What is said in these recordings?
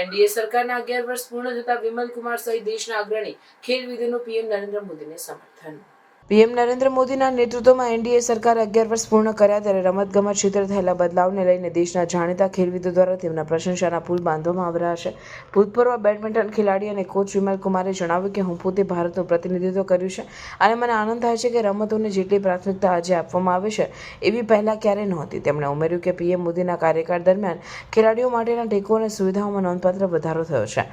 NDA સરકારના અગિયાર વર્ષ પૂર્ણ થતા વિમલ કુમાર સહિત દેશના અગ્રણી ખેલવિદોનું પીએમ નરેન્દ્ર મોદીને સમર્થન. પીએમ નરેન્દ્ર મોદીના નેતૃત્વમાં એનડીએ સરકાર અગિયાર વર્ષ પૂર્ણ કર્યા ત્યારે રમતગમત ક્ષેત્રે થયેલા બદલાવને લઈને દેશના જાણીતા ખેલવિદો દ્વારા તેમના પ્રશંસાના પુલ બાંધવામાં આવી રહ્યા છે. ભૂતપૂર્વ બેડમિન્ટન ખેલાડી અને કોચ વિમલ કુમારે જણાવ્યું કે, હું પોતે ભારતનું પ્રતિનિધિત્વ કર્યું છે અને મને આનંદ થાય છે કે રમતોને જેટલી પ્રાથમિકતા આજે આપવામાં આવે છે, એવી પહેલાં ક્યારેય નહોતી. તેમણે ઉમેર્યું કે, પીએમ મોદીના કાર્યકાળ દરમિયાન ખેલાડીઓ માટેના ટેકો અને સુવિધાઓમાં નોંધપાત્ર વધારો થયો છે.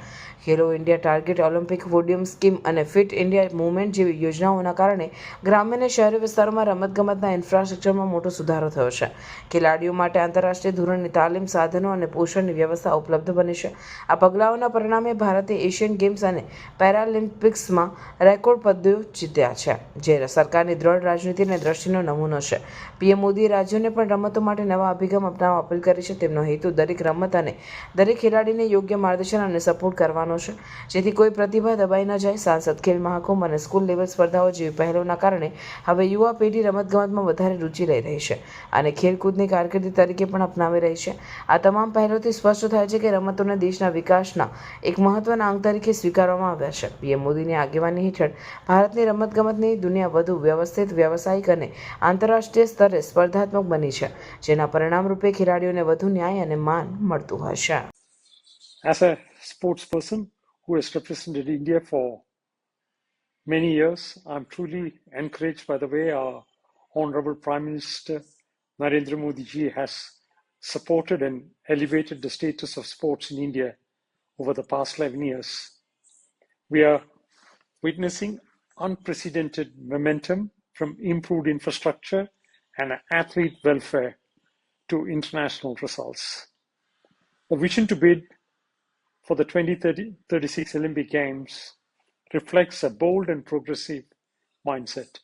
Khelo India target Olympic podium scheme અને ફિટ ઇન્ડિયા મુવમેન્ટ જેવી યોજનાઓના કારણે ગ્રામ્ય અને શહેરી વિસ્તારોમાં રમતગમતના ઇન્ફ્રાસ્ટ્રક્ચરમાં મોટો સુધારો થયો છે. ખેલાડીઓ માટે આંતરરાષ્ટ્રીય ધોરણની તાલીમ, સાધનો અને પોષણની વ્યવસ્થા ઉપલબ્ધ બની છે. આ પગલાઓના પરિણામે ભારતે એશિયન ગેમ્સ અને પેરાલિમ્પિક્સમાં રેકોર્ડ પદ્યો જીત્યા છે, જે સરકારની દ્રઢ રાજનીતિ અને દ્રષ્ટિનો નમૂનો છે. પીએમ મોદીએ રાજ્યોને પણ રમતો માટે નવા અભિગમ અપનાવવા અપીલ કરી છે. તેમનો હેતુ દરેક રમત અને દરેક ખેલાડીને યોગ્ય માર્ગદર્શન અને સપોર્ટ કરવાનો છે. જેથી કોઈ પ્રતિભા દબાઈ ન જાય. સાંસદ ખેલ મહાકુંભ અને સ્કૂલ લેવલ સ્પર્ધાઓ જેવી પહેલોના કારણે હવે યુવા પેઢી રમતગમતમાં વધારે રુચિ લઈ રહી છે અને ખેલકૂદની કારકિર્દી તરીકે પણ અપનાવી રહી છે. આ તમામ પહેલોથી સ્પષ્ટ થાય છે કે રમતોને દેશના વિકાસના એક મહત્વના અંગ તરીકે સ્વીકારવામાં આવ્યા છે. પીએમ મોદીની આગેવાની હેઠળ ભારતની રમતગમતની દુનિયા વધુ વ્યવસ્થિત, વ્યવસાયિક અને આંતરરાષ્ટ્રીય સ્તરે સ્પર્ધાત્મક બની છે, જેના પરિણામરૂપે ખેલાડીઓને વધુ ન્યાય અને માન મળતું હશે. As a sports person who has represented India for many years, I'm truly encouraged by the way our Honorable Prime Minister Narendra Modi ji has supported and elevated the status of sports in India over the past 11 years. We are witnessing unprecedented momentum from improved infrastructure and athlete welfare to international results. The vision to bid for the 2036 Olympic Games reflects a bold and progressive mindset.